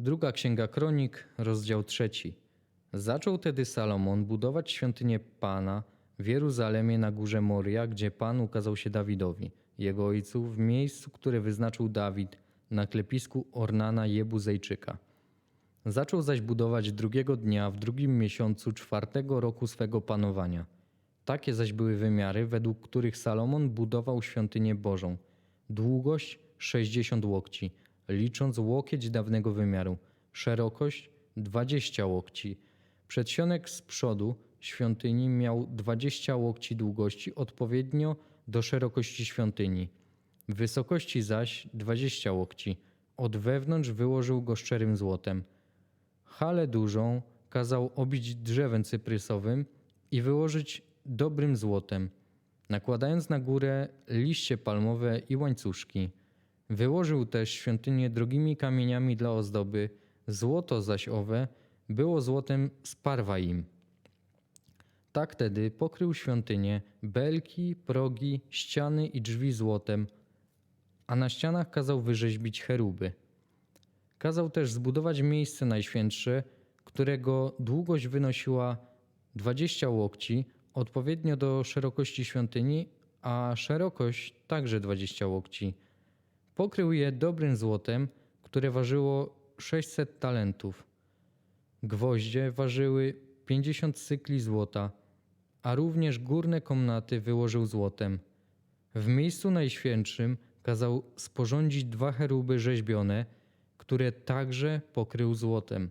Druga Księga Kronik, rozdział trzeci. Zaczął tedy Salomon budować świątynię Pana w Jeruzalemie na górze Moria, gdzie Pan ukazał się Dawidowi, jego ojcu, w miejscu, które wyznaczył Dawid, na klepisku Ornana Jebuzejczyka. Zaczął zaś budować drugiego dnia w drugim miesiącu czwartego roku swego panowania. Takie zaś były wymiary, według których Salomon budował świątynię Bożą. Długość 60 łokci, licząc łokieć dawnego wymiaru, szerokość 20 łokci. Przedsionek z przodu świątyni miał 20 łokci długości odpowiednio do szerokości świątyni. Wysokości zaś 20 łokci. Od wewnątrz wyłożył go szczerym złotem. Halę dużą kazał obić drzewem cyprysowym i wyłożyć dobrym złotem, nakładając na górę liście palmowe i łańcuszki. Wyłożył też świątynię drogimi kamieniami dla ozdoby, złoto zaś owe było złotem z Parwaim. Tak tedy pokrył świątynię, belki, progi, ściany i drzwi złotem, a na ścianach kazał wyrzeźbić cheruby. Kazał też zbudować miejsce najświętsze, którego długość wynosiła 20 łokci, odpowiednio do szerokości świątyni, a szerokość także 20 łokci. Pokrył je dobrym złotem, które ważyło 600 talentów. Gwoździe ważyły 50 cykli złota, a również górne komnaty wyłożył złotem. W miejscu najświętszym kazał sporządzić dwa cheruby rzeźbione, które także pokrył złotem.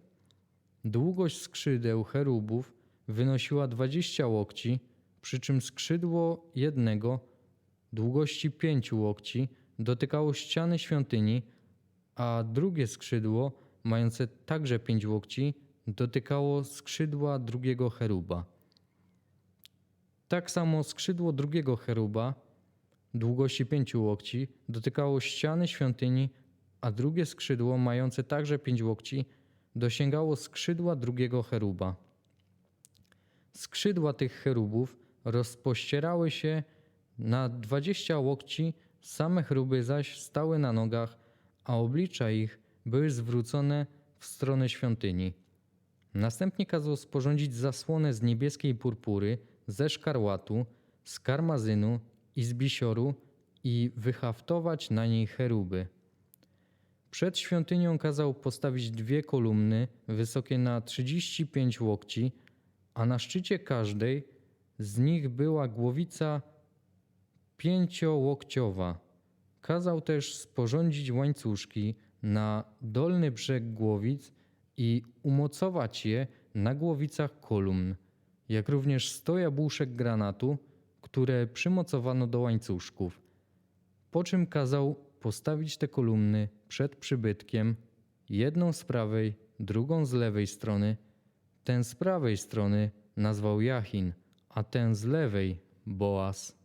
Długość skrzydeł cherubów wynosiła 20 łokci, przy czym skrzydło jednego długości 5 łokci dotykało ściany świątyni, a drugie skrzydło, mające także 5 łokci, dotykało skrzydła drugiego cheruba. Tak samo skrzydło drugiego cheruba, długości 5 łokci, dotykało ściany świątyni, a drugie skrzydło, mające także 5 łokci, dosięgało skrzydła drugiego cheruba. Skrzydła tych cherubów rozpościerały się na 20 łokci, same cheruby zaś stały na nogach, a oblicza ich były zwrócone w stronę świątyni. Następnie kazał sporządzić zasłonę z niebieskiej purpury, ze szkarłatu, z karmazynu i z bisioru i wyhaftować na niej cheruby. Przed świątynią kazał postawić dwie kolumny wysokie na 35 łokci, a na szczycie każdej z nich była głowica pięciołokciowa. Kazał też sporządzić łańcuszki na dolny brzeg głowic i umocować je na głowicach kolumn, jak również sto jabłuszek granatu, które przymocowano do łańcuszków. Po czym kazał postawić te kolumny przed przybytkiem, jedną z prawej, drugą z lewej strony. Ten z prawej strony nazwał Jachin, a ten z lewej Boaz.